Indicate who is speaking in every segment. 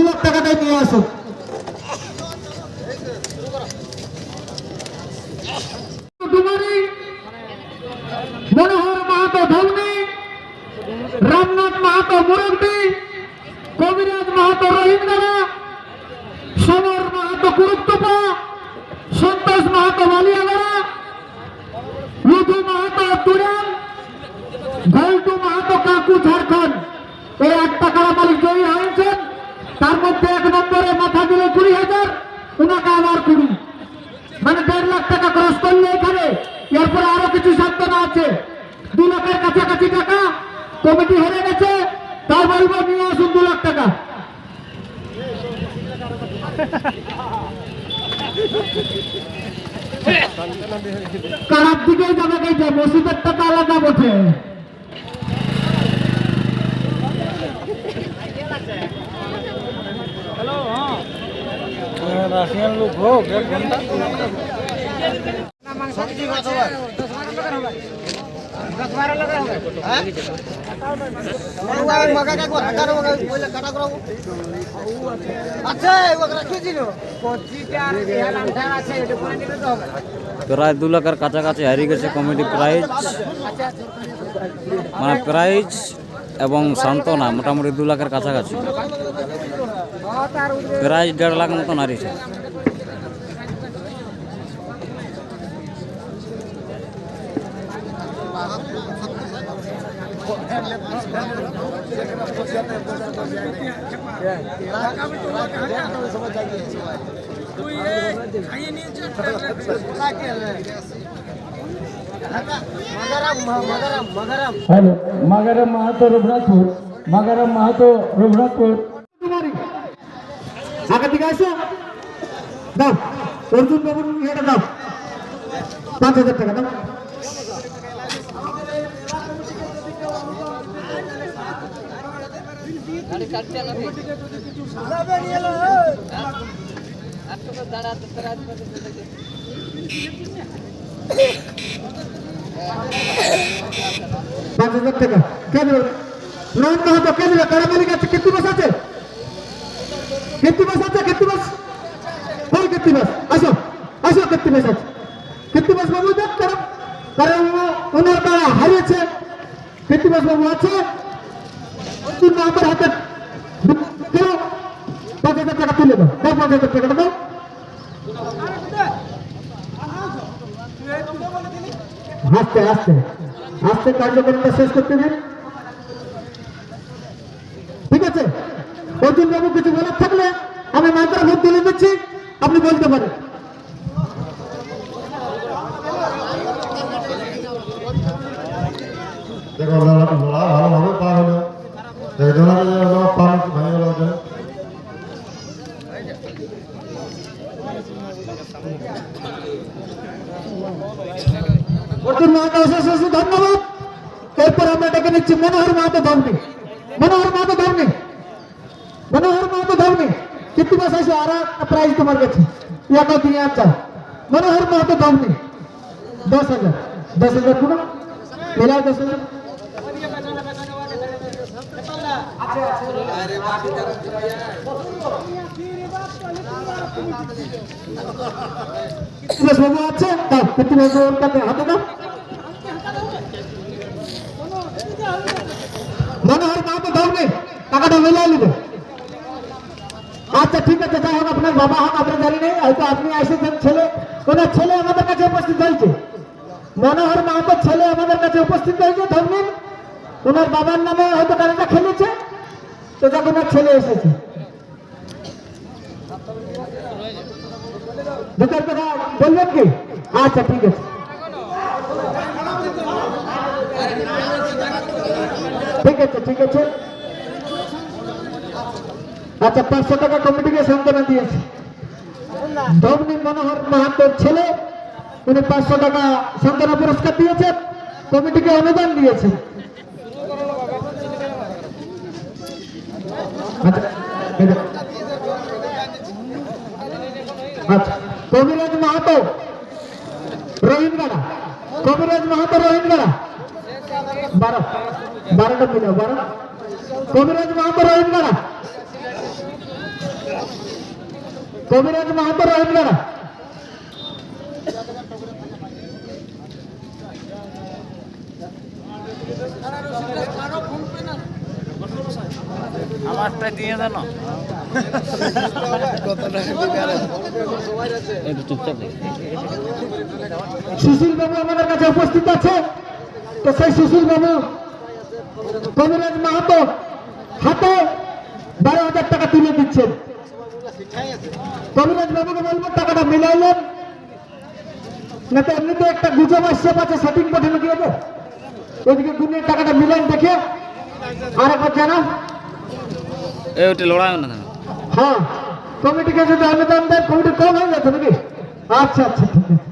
Speaker 1: দু লাখ টাকাটাই নিয়ে আসুন মনোহর মাহাতো ধর্মী, রামনাথ মাহাতো মুরব্বী, কবিরাজ মাহাতো রহিমদারা সমর মাহাতো গুরুত্বপা সন্তোষ মাহাতো বালিয়াগড়া লুধু মাহাতো তুরান ঝাড়খণ্ড। এই আটটা কারা মালিক জয়ী হয়েছেন? মধ্যে এক নম্বরে মাথা দিলে কুড়ি হাজার, ওনাকে আবার কুড়ি। মানে দেড় লাখ টাকা খরচ করলে এখানে। এরপরে আরও কিছু সান্ত্বনা আছে। দু লাখের কাছাকাছি টাকা, কমিটি হেরে গেছে তার বলব নিয়ে আসুন লাখ টাকা। কারার দিকেই যাবে মসজিদের টাকা আলাদা বটে।
Speaker 2: রাশিয়ান লোক হোক এক ঘণ্টা প্রায় দু লাখের কাছাকাছি হারিয়ে গেছে কমিটি প্রাইজ মানে প্রাইজ এবং সান্ত্বনা মোটামুটি দু লাখের কাছাকাছি। প্রাইজ দেড় লাখ মতন হারিয়েছে।
Speaker 3: হ্যালো মাগারাম মাহাতো রঘুনাথপুর মাগারাম মাহাতো রঘুনাথপুর।
Speaker 1: আগে দিকে আসো। দাও, অর্জুন বাবুর ইয়েটা দাও। পাঁচ হাজার টাকা দাও। পাঁচ হাজার টাকা কে দেবে নয়ন মাহাতো কে দেবে কারা মালিক আছে কীর্তি বাস আছে কীর্তি বাস আছে কীর্তি বাস কই কীর্তি বাস আসো আসো কীর্তি বাস আছে কীর্তি বাস বাবু দেখ কারণ কারণ ওনার দ্বারা হারিয়েছে কীর্তি বাস বাবু আছে অর্জুন হাতে কেউ পাঁচ হাজার তুলে দাও দাও দাও হাসতে হাসতে হাসতে কার্যক্রমটা শেষ করতে দিন ঠিক আছে অর্জুন বাবু কিছু বলার থাকলে আমি মাত্রা ভোট তুলে দিচ্ছি আপনি বলতে পারেন
Speaker 4: দেখো ভালোভাবে পার হলো একজনের পা ভেঙে গেল ওদের
Speaker 1: অর্জুন মাহাতো অশেষ অশেষ ধন্যবাদ এরপর আমরা ডেকে নিচ্ছি মনোহর মাহাতো ধর্মী মনোহর মাহাতো ধর্মী মনোহর মাহাতো ধর্মী কীর্তি মাস আসো আর একটা প্রাইজ তোমার কাছে ইয়াটা দিয়ে আচ্ছা মনোহর মাহাতো ধর্মী দশ হাজার দশ হাজার পুরো মেলায় দশ হাজার কৃষ্ণদাস বাবু আছে? বাবুর কাছে হাতে দাও। মনোহর দাও নেই টাকাটা মিলাই নেবে। আচ্ছা ঠিক আছে, যাই হোক, আপনার বাবা হোক আমরা জানি নেই, হয়তো আপনি এসেছেন ছেলে। ওনার ছেলে আমাদের কাছে উপস্থিত হয়েছে। মনোহর মাহাতো ছেলে আমাদের কাছে উপস্থিত হয়েছে ধর্মিন ওনার বাবার নামে হয়তো গাড়িটা খেলেছে। তো যখন ওনার ছেলে এসেছে দুটার কথা বলবেন কি? আচ্ছা ঠিক আছে। ঠিক আছে ঠিক আছে। আচ্ছা পাঁচশো টাকা কমিটিকে সান্ত্বনা দিয়েছে। ধবনি মনোহর মাহাতোর ছেলে, উনি পাঁচশো টাকা সান্ত্বনা পুরস্কার দিয়েছেন, কমিটিকে অনুদান দিয়েছেন। আচ্ছা আচ্ছা। কবিরাজ মাহাতো রোহিনগাড়া কবিরাজ মাহাতো রোহিনগাড়া বারো বারোটা মিলে বারো। কবিরাজ মাহাতো রোহিনগাড়া কবিরাজ মাহাতো রোহিনগাড়া
Speaker 2: আমারটা দিয়ে দেন।
Speaker 1: সুশীল বাবু আমাদের কাছে উপস্থিত আছে। তো সেই সুশীল বাবু কবিরাজ মাহাতো হাতে বারো হাজার টাকা তুলে দিচ্ছেন। কবিরাজ বাবুকে বলব টাকাটা মিলাইলেন। না তো এমনিতে একটা গুজব আসছে পাচ্ছে সেটিং পাঠানো কি হবে? ওইদিকে গুণের টাকাটা মিলান দেখে আর একবার জানাও
Speaker 2: ওটা লড়াই না
Speaker 1: হ্যাঁ কমিটিকে যদি অনুদান দেয় কমিটি কম হয়ে যাচ্ছে নাকি? আচ্ছা আচ্ছা ঠিক আছে।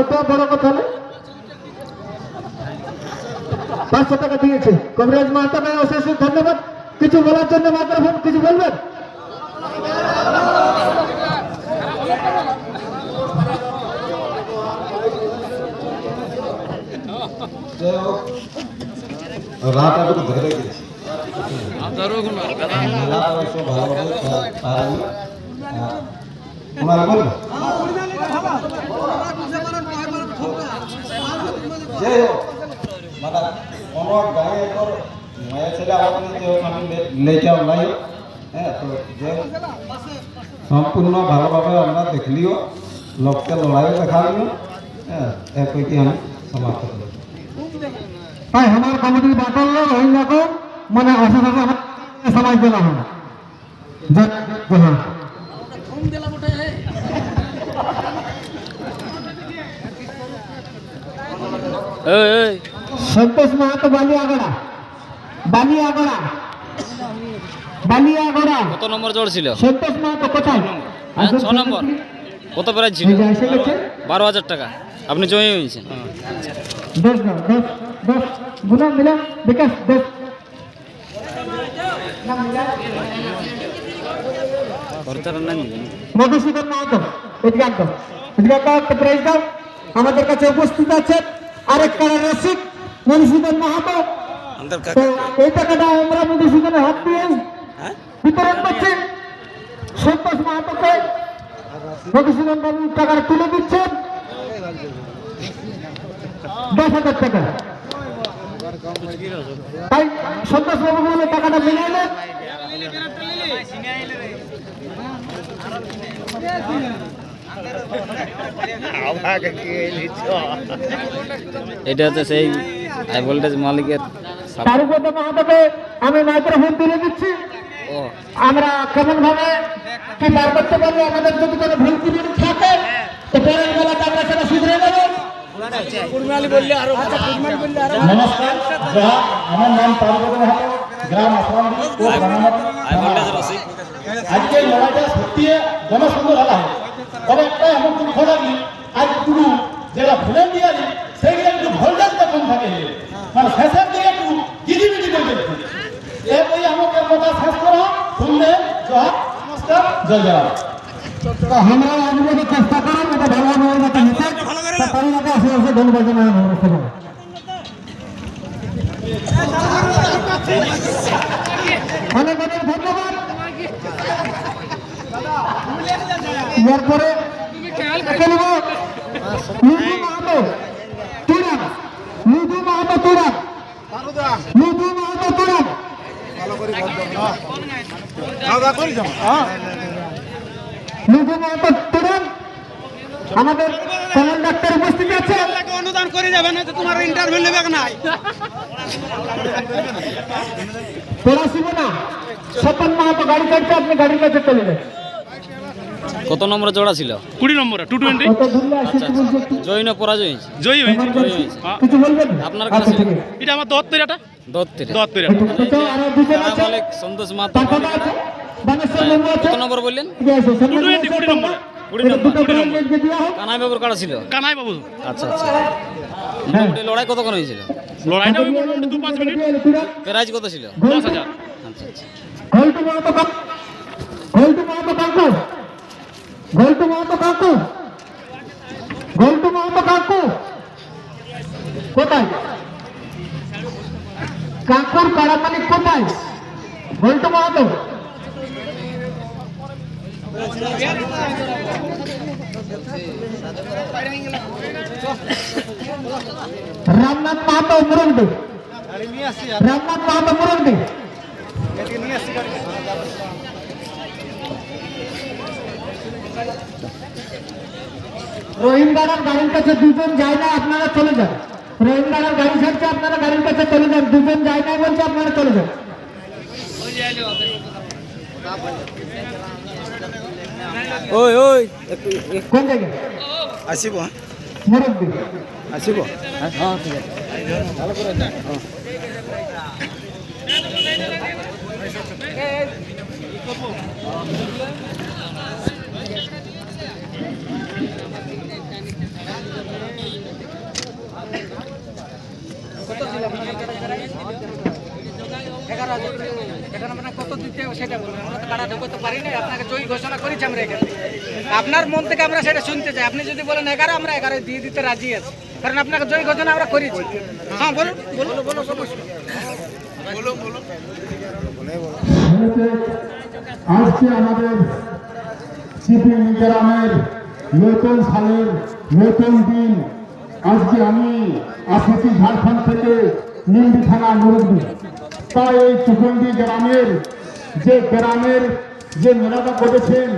Speaker 1: ওটা বড় কথা না? পাঁচশো টাকা দিয়েছে। কবিরাজ অশেষ অশেষ ধন্যবাদ। কিছু বলার জন্য মাইক্রোফোন, কিছু বলবেন
Speaker 4: যাই হোক রাত একটু ধরে গেছি মেলা অবশ্য ভালোভাবে পারেনি ওনারা বলবেন যে মানে কোনো গায়ে তোর মায়ের ছেলে আমার যে আমি লেকে নাই হ্যাঁ তো যে সম্পূর্ণ ভালোভাবে আমরা দেখলিও লোককে লড়াইও দেখালিও হ্যাঁ একইটি আমি সমাপ্ত করি
Speaker 1: তাই আমার কমিটি বাটল যাব মানে যে হ্যাঁ
Speaker 2: এই এই।
Speaker 1: সন্তোষ মাহাতো বালিয়াগড়া। বালিয়াগড়া। বালিয়াগড়া।
Speaker 2: কত নম্বর জোর ছিল?
Speaker 1: সন্তোষ মাহাতো কোথায়?
Speaker 2: হ্যাঁ, ছ নম্বর। কত প্রাইজ ছিল? বারো হাজার টাকা। আপনি জয়ী হয়েছেন
Speaker 1: দশ দশ। মিলা বিকাশ দশ
Speaker 2: না নিবেন
Speaker 1: মধুসূদন মাহাতো একদম এদিকে একটা একটা প্রাইজ দাও আমাদের কাছে উপস্থিত আছে আরেক কারা রসিক মধুসূদন মাহাতো এই টাকাটা আমরা মধুসূদনের হাত দিয়ে বিতরণ করছি সন্তোষ মাহাতোকে মধুসূদন বাবু টাকাটা তুলে দিচ্ছেন দশ হাজার টাকা তাই সন্তোষ বাবু বলে টাকাটা মিলাইলেন
Speaker 2: এটা হচ্ছে সেই হাই ভোল্টেজ মালিকের
Speaker 1: তারুপদ মাহাতোকে আমি মাইক্রোফোন তুলে দিচ্ছি। আমরা কেমন ভাবে কি বার করতে পারব? আমাদের যদি কোনো ভুল ত্রুটি থাকে তো পরের বেলাতে আমরা সেটা শুধরে নেব
Speaker 3: নমস্কার জহা আমার নাম তারপদ মাহাতো গ্রাম আসলামপুর ও
Speaker 2: রসিক
Speaker 3: আজকে লড়াইটা সত্যি জনসুন্দর হলা হয় তবে একটা এমন দুঃখ লাগলি আজ পুরো যেটা ভলেন্টিয়ারি সেইগুলো একটু ভোল্টেজটা কম থাকে। মানে শেষের দিকে একটু গিরিবিটি করে দিচ্ছে এ আমাকে কথা শেষ করা শুনলে জহা নমস্কার জয় জয়।
Speaker 1: আমরা আজ মধ্যে চেষ্টা করুন এটা ভালো আসে আসে ধন্যবাদ জানাই আমার সবাই অনেক অনেক ধন্যবাদ। এরপরে নিধু তুরান নিধু তুরান নিধু মাহাতো তুরান আমাদের কমল ডাক্তার উপস্থিত আছে।
Speaker 5: অনুদান করে যাবে না তো তোমার ইন্টারভিউ নেবে নাই?
Speaker 1: পড়াশিব না। সতন মাহাতো গাড়ি চাইছে আপনি গাড়ির কাছে চলে যান।
Speaker 2: কত নম্বরে জোড়া ছিল?
Speaker 5: কুড়ি নম্বরে টু টোয়েন্টি?
Speaker 2: জয়ী না পরাজয় হয়েছে?
Speaker 5: জয়ী হয়েছে
Speaker 1: কাছে
Speaker 5: হ্যাঁ।
Speaker 1: কিছু বলবেন?
Speaker 2: আপনার কাছে?
Speaker 1: আচ্ছা, ঠিক আছে।
Speaker 5: এটা আমার দত্তের এটা?
Speaker 2: দত্তের।
Speaker 5: দত্তের।
Speaker 2: সন্তোষ মাহাতো। কত নম্বর বললেন? কানাই বাবুর কাটা ছিল?
Speaker 5: কানাই বাবু
Speaker 2: আচ্ছা। আচ্ছা লড়াই কতক্ষণ হয়েছিল?
Speaker 5: লড়াইটা ওই দু পাঁচ মিনিট।
Speaker 2: প্রাইজ কত ছিল?
Speaker 5: দশ হাজার।
Speaker 2: আচ্ছা আচ্ছা।
Speaker 1: গোলটু মাহাতো কাকু গোলটু মাহাতো কাকু কোথায়? কাকুর মালিক কোথায়? গোলটু মাহাতো রামনাথ মাহাতো মুরগডি রামনাথ মাহাতো মুরগডি রহিম দাদার গাড়ির কাছে দুজন যায় না, আপনারা চলে যান। রহিম গাড়ি ছাড়ছে, আপনারা গাড়ির কাছে চলে যান। দুজন যায় না বলছে, আপনারা চলে যান।
Speaker 2: ওই ওই
Speaker 1: কোন জায়গায়
Speaker 2: আসিব
Speaker 1: মুরব্বী
Speaker 2: আসিব হ্যাঁ ঠিক আছে
Speaker 6: এগারো হাজার এটা আমরা কত দিতে হবে সেটা বলুন আমরা তো কাটা ঢুকতে পারি না আপনাকে জয়ী ঘোষণা করেছি আমরা এখানে। আপনার মন থেকে আমরা সেটা শুনতে চাই। আপনি যদি বলেন এগারো আমরা এগারো দিয়ে দিতে রাজি আছি। কারণ আপনাকে জয়ী ঘোষণা আমরা করেছি। হ্যাঁ বলুন বলুন। বলুন সমস্যা।
Speaker 3: আজকে আমাদের সিপিএম গ্রামের নতুন সালের নতুন দিন। আজকে আমি আসছি ঝাড়খণ্ড থেকে নিম্বি থানা মুরব্বী। তাই এই চুকুন্দি গ্রামের যে গ্রামের যে মেলাটা করেছেন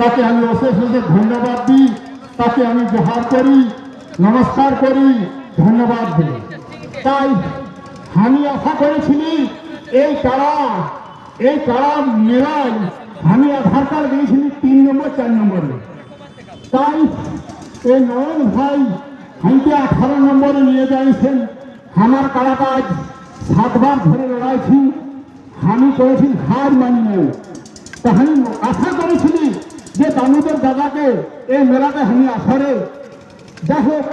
Speaker 3: তাকে আমি অশেষ অশেষ ধন্যবাদ দিই, তাকে আমি জোহার করি, নমস্কার করি, ধন্যবাদ দিই। তাই আমি আশা করেছিলি, এই কারা এই কারা মেলায় আমি আধার কার্ড দিয়েছিলি তিন নম্বর, চার নম্বরে। তাই এই নয়ন ভাই আমাকে আঠারো নম্বরে নিয়ে যাইছেন। আমার কারাটা আজ সাতবার ধরে লড়াইছি। আমি করেছি হার মানি নাই তা আশা করেছিলি যে দামোদর দাদাকে এই মেলাতে আমি আসরে যাই হোক,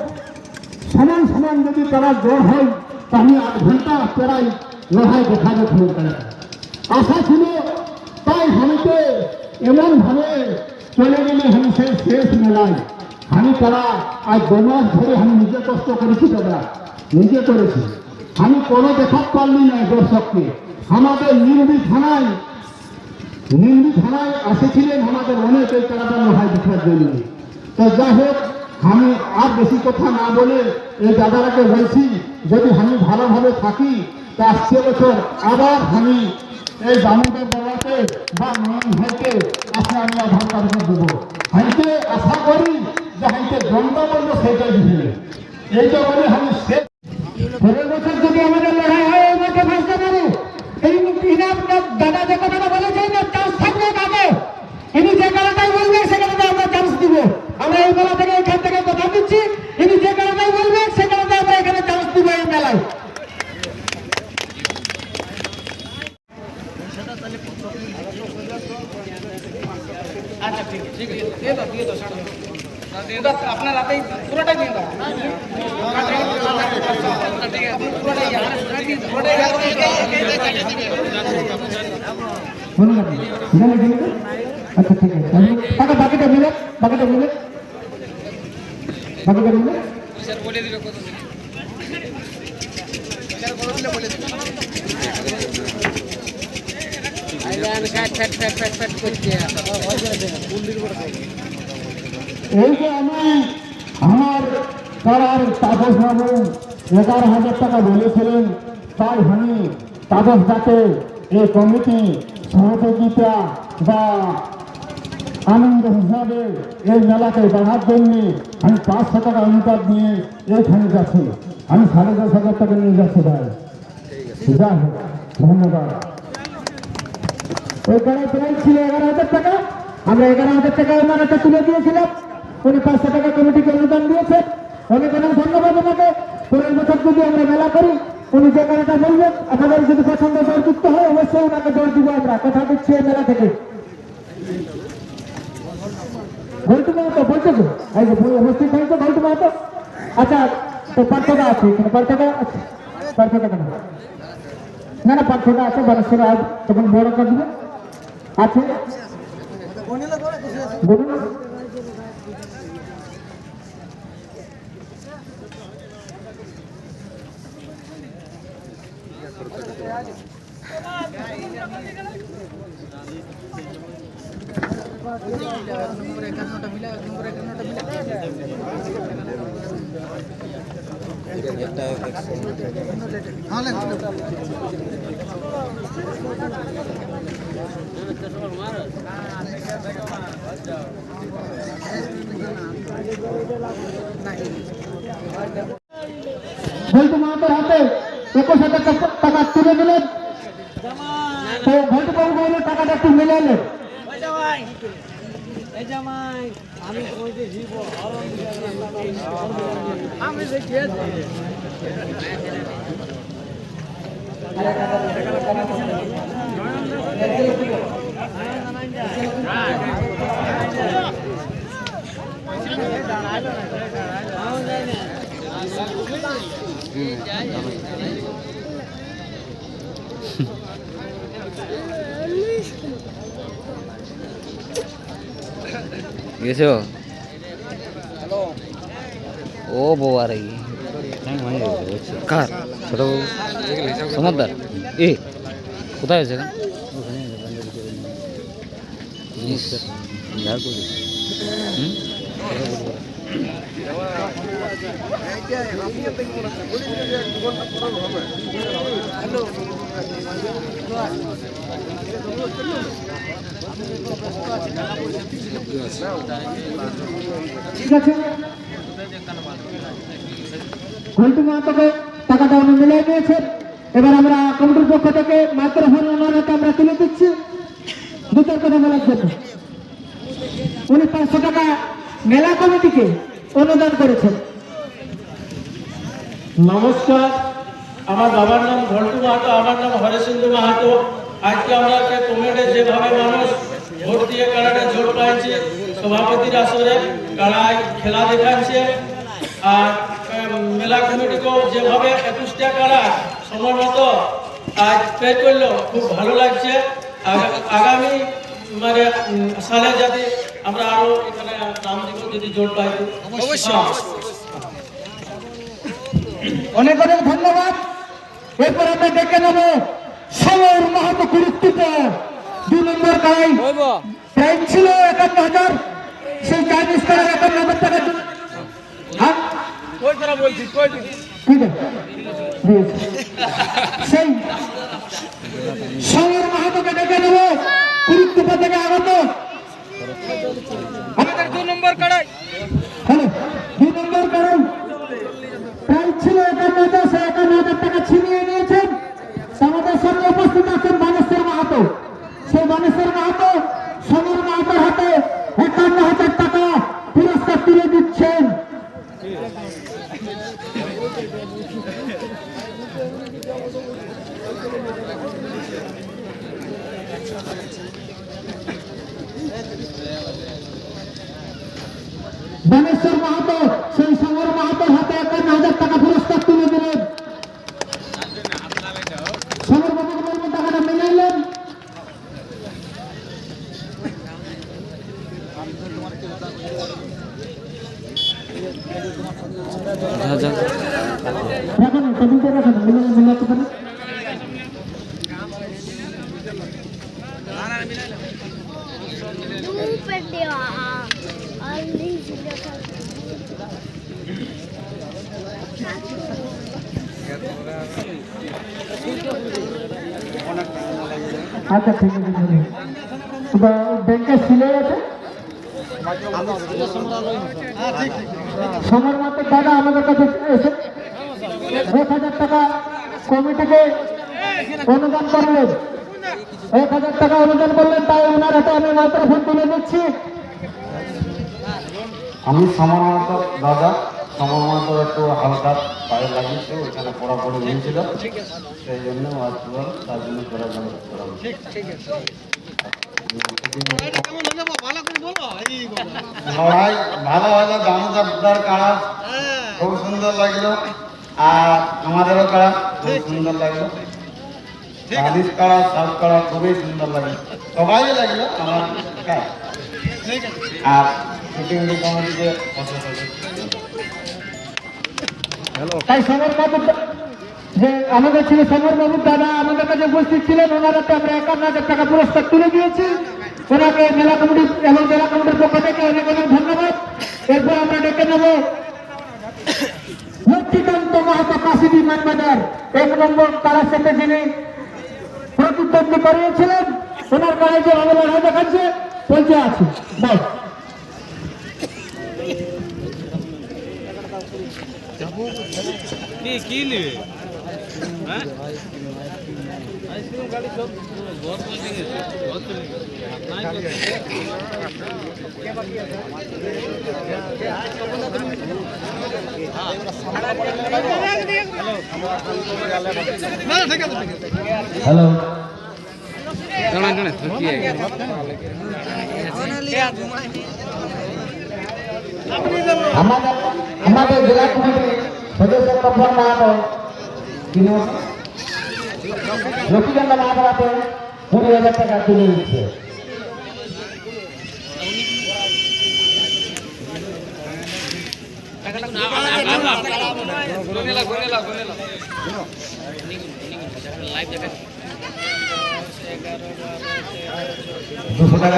Speaker 3: সমান সমান যদি তারা জ্বর হয় তাহলে আট ঘণ্টা প্রায় লড়াই দেখা যেত আশা ছিল, তাই হামিকে এমন ভাবে চলে গেলে আমি সেই শেষ মেলায়। আমি তারা আজ দু মাস ধরে আমি নিজে কষ্ট করেছি দাদা নিজে করেছি। আমি কোনো দেখাতে পারলি না দর্শককে। আমাদের নির্বি থানায় নিম্বি থানায় এসেছিলেন আমাদের অনেক এই তাড়াতাড়ি লড়াই দেখার জন্য তো যাই হোক, আমি আর বেশি কথা না বলে এই দাদারাকে বলছি, যদি আমি ভালোভাবে থাকি, তা আসছে বছর আবার আমি এই দামোদর বাবাকে বা নয়ন ভাইকে আসলে আমি আধার কার্ড দেবো। হাইতে আশা করি যে হাইতে জনতা বলব সেটাই দিবে এইটা বলে আমি শেষ। বছর যদি আমাদের লড়াই হয় এই মাঠে ভাসতে পারে এই ইনাম দাদা যে কথাটা বলেছেন না চান্স থাকবে কাকে ইনি যে কারণটাই বলবে সে কারণে আমরা চান্স দিব আমরা এই মেলা থেকে এখান থেকে কথা দিচ্ছি ইনি যে কারণটাই বলবে সে কারণে আমরা এখানে চান্স দিব এই মেলায়
Speaker 6: আচ্ছা ঠিক আছে ঠিক আছে দিয়ে দাও দিয়ে দাও ছাড়ো ওটা আপনার হাতেই পুরোটাই দিয়ে দাও ঠিক আছে পুরোটাই দিয়ে দাও। পুরোটাই
Speaker 1: বলুন আপনি জানেন কি না? আচ্ছা ঠিক আছে তাহলে টাকা বাকিটা মিলে বাকিটা মিলে বাকিটা মিলে এই যে আমি আমার পাড়ার তাপস বাবু এগারো হাজার টাকা বলেছিলেন, তাই আমি তাপস যাতে এই কমিটি সহযোগিতা বা আনন্দ হিসাবে এই মেলাকে বাড়ার জন্য আমি পাঁচশো টাকা অনুপাত নিয়ে এইখানে যাচ্ছি। আমি সাড়ে দশ হাজার টাকা নিয়ে যাচ্ছি ভাই। যাই হোক, ধন্যবাদ। ওই প্রায় ছিল এগারো হাজার টাকা। আমরা এগারো হাজার টাকা ওনার হাতে তুলে দিয়েছিলাম। উনি পাঁচশো টাকা কমিটিকে অনুদান দিয়েছেন অনেক অনেক ধন্যবাদ ওনাকে। পরের বছর যদি আমরা মেলা করি, উনি যে কারণটা বলবেন আমাদের যদি পছন্দ যুক্ত হয়, অবশ্যই ওনাকে জোর দিব আমরা। কথা দিচ্ছি এই মেলা থেকে। ঘন্টু মাহাতো, বলছো তো? এই যে উপস্থিত হয়েছে, ঘন্টু মাহাতো। আচ্ছা তো পার্থক্য আছে এখানে। পার্থক্য আছে? পার্থক্য কেন? না না, পার্থক্য আছে বারোশো আজ। তখন বড় দিবে। আছে? বলুন একুশ হাজার টাকা তুলে দিলেন তো টাকাটা একটু মিলালেন জামাই।
Speaker 2: এ জামাই আমি তোমাকে জীব আমি দেখে গেছো? ও বাবা আর কি কার? ছোট সমুদ্র এ কোথায় আছে এখন?
Speaker 1: ঠিক আছে। ঘন্টু মাহাতোকে টাকাটা উনি মিলিয়ে দিয়েছেন এবার আমরা কমিটির পক্ষ থেকে মাইক্রোফোন ওনার হাতে আমরা তুলে দিচ্ছি। দু চার কথা বলার জন্য। উনি পাঁচশো টাকা মেলা কমিটিকে অনুদান করেছেন।
Speaker 7: নমস্কার, আমার বাবার নাম ঘন্টু মাহাতো, আমার নাম হরেশচন্দ্র মাহাতো। আজকে আমরা যে কমিটি যেভাবে মানুষ ভোট দিয়ে কারাটে জোর পাইছে, সভাপতির আসরে কারায় খেলা দেখাচ্ছে। আর মেলা কমিটিকেও যেভাবে একুশটা কারা সময় মতো আজ পে করল, খুব ভালো লাগছে। আগামী মানে সালে যাতে আমরা আরও এখানে নাম দিব যদি জোর পাই
Speaker 1: অনেক অনেক ধন্যবাদ। এরপর আমরা ডেকে নেব সমর মাহাতো গুরুত্বপূর্ণ দুই নম্বর গাই প্রাইজ ছিল একান্ন হাজার। সেই চাইনিজ করার একান্ন হাজার টাকা হ্যাঁ? ঠিক আছে দিয়েছি। সেই সমর মাহাতোকে ডেকে নেব। থেকে আগত।
Speaker 6: আমাদের দু নম্বর কড়াই।
Speaker 1: হ্যালো দুই নম্বর কারণ প্রায় ছিল একান্ন হাজার সে একান্ন হাজার টাকা ছিনিয়ে নিয়েছেন আমাদের সামনে উপস্থিত আছেন বানেশ্বর মাহাতো সেই বানেশ্বর মাহাতো সমর মাহাতোর হাতে একান্ন হাজার টাকা পুরস্কার তুলে দিচ্ছেন বানেশ্বর মাহাতো সেই সমর মাহাতোর হাতে একান্ন হাজার টাকা পুরস্কার তুলে দিলেন সমর বাবুকে বলবেন টাকাটা মিলাইলেন
Speaker 2: যা, যা।
Speaker 1: রাখুন টেবিলটা রাখুন মিলানো মিলাতে পারেন
Speaker 8: Super dia. Ali sudah
Speaker 1: আচ্ছা ঠিক আছে ঠিক আছে। ব্যাংকে সিলে আছে? সমর মতো দাদা আমাদের কাছে এসে এক হাজার টাকা কমিটিকে অনুদান করলেন। এক হাজার টাকা অনুদান করলেন তাই ওনার হাতে আমি মাইক্রোফোন তুলে দিচ্ছি।
Speaker 4: আমি সমর মাহাতো দাদা সমর মাহাতো একটু হালকা পায়ে লাগিয়েছে ওইখানে পড়াপড়ি হয়েছিল। সেই জন্য আসছিল তার জন্য করা হয়েছে। লড়াই ভালো হলো দামোদর কাড়া খুব সুন্দর লাগল। আর আমাদেরও কাড়া খুব সুন্দর লাগল। চালিশ কাড়া সাত কাড়া খুবই সুন্দর লাগল সবাই লাগল আমার হ্যাঁ আর কমিটিকে
Speaker 1: তাই সমর বাবু যে আমাদের ছিল সমর দাদা আমাদের কাছে উপস্থিত ছিলেন ওনার আমরা একান্ন হাজার টাকা পুরস্কার তুলে দিয়েছি। ওনাকে মেলা কমিটি এবং জেলা কমিটির পক্ষ থেকে অনেক অনেক ধন্যবাদ। এরপর আমরা ডেকে নেব লক্ষ্মীকান্ত মাহাতো কাশিদি মানবাজার। এক নম্বর তারা সাথে যিনি প্রতিদ্বন্দ্বী করিয়েছিলেন। ওনার গায়ে যে ভালো দেখাচ্ছে। পৌঁছে আছে বল।
Speaker 5: কি কি নেবে?
Speaker 1: হ্যালো আমাদের জেলা কমিটির সদস্য মাহাতো তিনি লক্ষ্মীকান্ত মাহাতো হাতে কুড়ি হাজার টাকা তুলে দিচ্ছে দুশো টাকা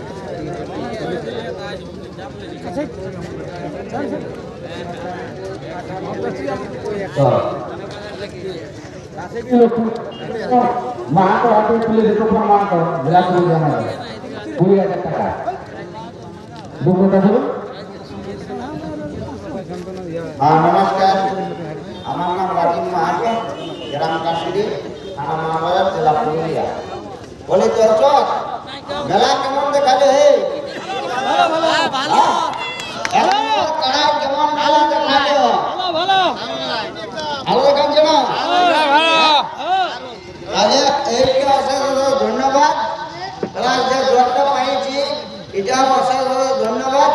Speaker 1: মাহাতো হাতে তুলে দিত মাহাতো জেলা কমিটি আমাদের কুড়ি হাজার টাকা
Speaker 9: নমস্কার, আমার নাম রাজীব মাহাতো গ্রাম কাশিরি থানা মহাবাজার জেলা পুরুলিয়া। বলি দর্শক মেলা কেমন দেখালে হে হ্যাঁ? এখন কাড়া কেমন মেলা দেখালে ভালো দেখাচ্ছে না তাহলে এইটা অশেষ অশেষ ধন্যবাদ তারা যে জলটা পাইছি এটা অশেষ অশেষ ধন্যবাদ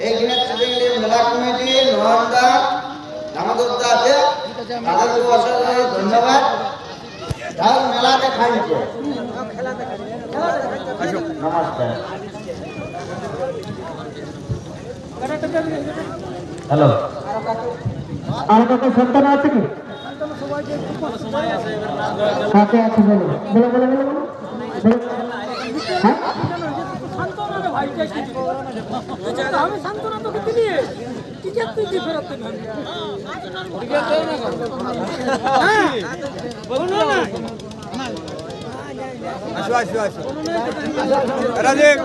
Speaker 9: এইখানে ছেলেগুলি মেলা কমিটি নন্দা রামদত্তা আছে তাদেরকে অশেষ অশেষ ধন্যবাদ তার নমস্কার।
Speaker 1: হ্যালো। আর কত সন্তান আছে কি? কাকে আছে বলো? বলো বলো বলো বলো। বলো। হ্যাঁ?
Speaker 10: আমি সান্ত্বনা তোকে দিলি টিকিট তুই কি ফেরত দিবি হ্যাঁ। বলুন না আসো আসো আসো। রাজীব।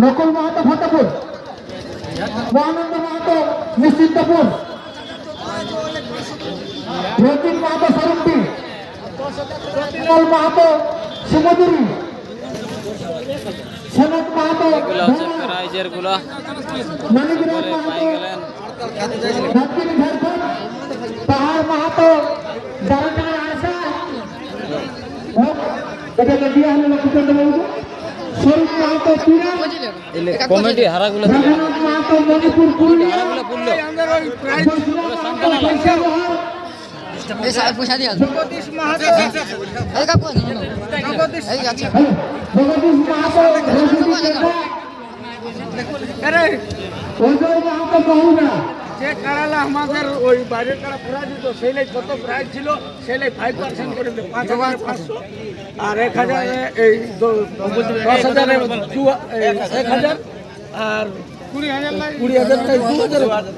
Speaker 1: নকুল মাহাতো ফতেপুর মহানন্দ মাহাতো নিশ্চিন্তপুর রঞ্জিত মাহাতো সরুমটি কমল মাহাতো শিমদুরি সনক মাহাতো
Speaker 2: প্রাইজেরগুলো
Speaker 1: মানিকরাম মাহাতো দক্ষিণ ঝাড়খণ্ড পাহাড় মাহাতো দারুণার আশা। এটাকে দিয়ে হলো স্বরূপ মাহাতো পিরা
Speaker 2: কমেডি হারাগুলো
Speaker 1: জগন্নাথ মাহাতো মণিপুর পুরুলিয়া
Speaker 11: জগদীশ মাহাতো জগদীশ
Speaker 1: জগদীশ মাহাতো অজয় মাহাতো বহুরা
Speaker 11: যে কারালা আমাদের ওই বাইরের কারা প্রাইজ দিত সেই লাই কত প্রাইজ ছিল সেই লাই ফাইভ পার্সেন্ট করে দিল পাঁচ হাজার পাঁচশো। আর এক হাজার এই দশ হাজার এক হাজার আর কুড়ি হাজার কুড়ি হাজার দু হাজার।